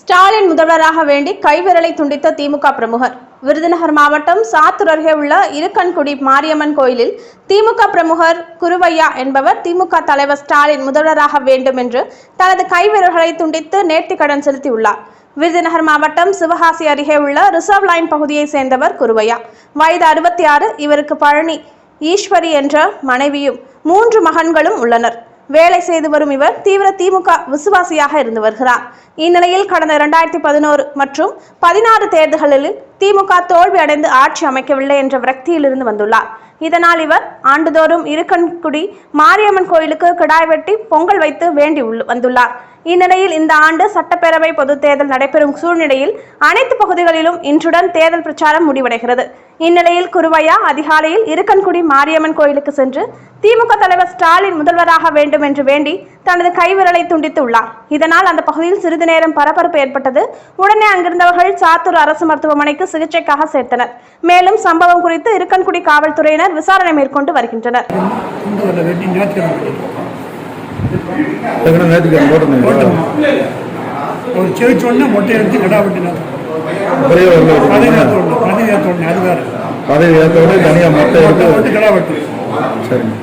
ஸ்டாலின் முதல்வராக வேண்டி கைவிரலை துண்டித்த திமுக பிரமுகர். விருதுநகர் மாவட்டம் சாத்தூர் அருகே உள்ள இருக்கன்குடி மாரியம்மன் கோயிலில் திமுக பிரமுகர் குருவையா என்பவர் திமுக தலைவர் ஸ்டாலின் முதல்வராக வேண்டும் என்று தனது கைவிரல்களை துண்டித்து நேர்த்திக்கடன் செலுத்தியுள்ளார். விருதுநகர் மாவட்டம் சிவகாசி அருகே உள்ள ரிசர்வ் லைன் பகுதியைச் சேர்ந்தவர் குருவையா. வயது அறுபத்தி ஆறு இவருக்கு பழனி ஈஸ்வரி என்ற மனைவியும் மூன்று மகன்களும் உள்ளனர். வேலை செய்து வரும் இவர் தீவிர திமுக விசுவாசியாக இருந்து வருகிறார். இந்நிலையில் கடந்த இரண்டாயிரத்தி பதினோரு மற்றும் பதினாறு தேர்தல்களில் திமுக தோல்வி அடைந்து ஆட்சி அமைக்கவில்லை என்ற விரக்தியில் இருந்து வந்துள்ளார். இதனால் இவர் ஆண்டுதோறும் இருக்கன்குடி மாரியம்மன் கோயிலுக்கு கிடாய் வெட்டி பொங்கல் வைத்து வேண்டி உள்ள- வந்துள்ளார். இந்நிலையில் இந்த ஆண்டு சட்டப்பேரவை பொதுத் தேர்தல் நடைபெறும் சூழ்நிலையில் அனைத்து பகுதிகளிலும் இன்றுடன் தேர்தல் பிரச்சாரம் முடிவடைகிறது. இந்நிலையில் குருவையா அதிகாலையில் இருக்கன்குடி மாரியம்மன் கோயிலுக்கு சென்று திமுக தலைவர் ஸ்டாலின் முதல்வராக வேண்டும் என்று வேண்டி தனது கைவிரலை துண்டித்து உள்ளார் இதனால் அந்த பகுதியில் சிறிது நேரம் பரபரப்பு ஏற்பட்டது. உடனே அங்கிருந்தவர்கள் சாத்தூர் அரசு மருத்துவமனைக்கு சிகிச்சைக்காக சேர்த்தனர். மேலும் சம்பவம் குறித்து இருக்கன்குடி காவல்துறையினர் விசாரணை மேற்கொண்டு வருகின்றனர். ஒரு செவிச்சு ஒன்று மொட்டை எடுத்து கடா வெட்டினார் பதவி ஏற்ற ஒன்று பதவி ஏற்ற ஒன்று அது வேறு. பதவி ஏற்ற உடனே தனியாக மொட்டை எடுத்து சரிங்க